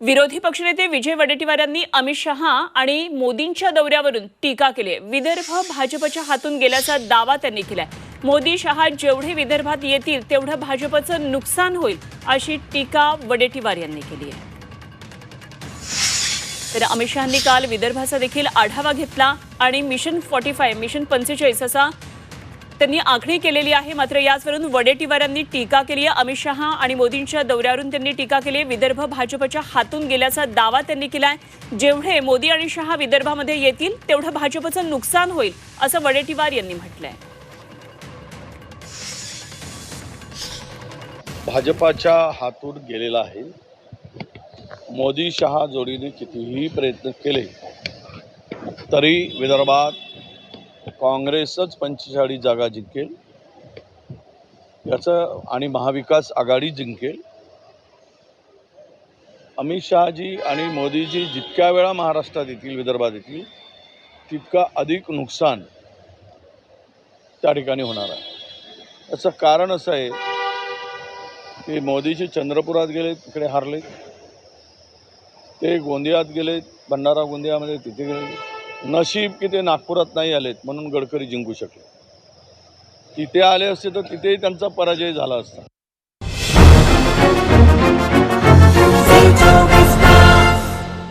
विरोधी पक्षनेते विजय वडेट्टीवार यांनी अमित शहा आणि मोदींच्या दौऱ्यावरून टीका केली आहे. विदर्भ भाजपच्या हातून गेल्याचा दावा त्यांनी केलाय मोदी शहा जेवढे विदर्भात येतील तेवढं भाजपचं नुकसान होईल अशी टीका वडेट्टीवार यांनी केली आहे तर अमित शहांनी काल विदर्भाचा देखील आढावा घेतला आणि मिशन फॉर्टी फाय मिशन पंचेचाळीस असा त्यांनी आखणी केलेली आहे. मात्र याचवरून वडेटीवारांनी टीका केली आहे. अमित शहा आणि मोदींच्या दौऱ्यावरून त्यांनी टीका केली आहे. विदर्भ भाजपच्या हातून गेल्याचा दावा त्यांनी केला आहे. जेवढे मोदी आणि शहा विदर्भामध्ये येतील तेवढं भाजपचं नुकसान होईल असं वडेटीवार यांनी म्हटलंय. भाजपाच्या हातून गेलेला आहे. मोदी शहा जोडीने कितीही प्रयत्न केले तरी विदर्भात काँग्रेसच पंचेचाळीस जागा जिंकेल. याचं आणि महाविकास आघाडी जिंकेल. अमित शहाजी आणि मोदीजी जितक्या वेळा महाराष्ट्रात येतील विदर्भात येतील तितका अधिक नुकसान त्या ठिकाणी होणार आहे. याचं कारण असं आहे की मोदीजी चंद्रपुरात गेले तिकडे हारले ते गोंदियात गेले भंडारा गोंदियामध्ये तिथे गेले नशीब की ते नागपुरात नाही आलेत म्हणून गडकरी जिंकू शकले. तिथे आले असते तर तिथेही त्यांचा पराजय झाला असता.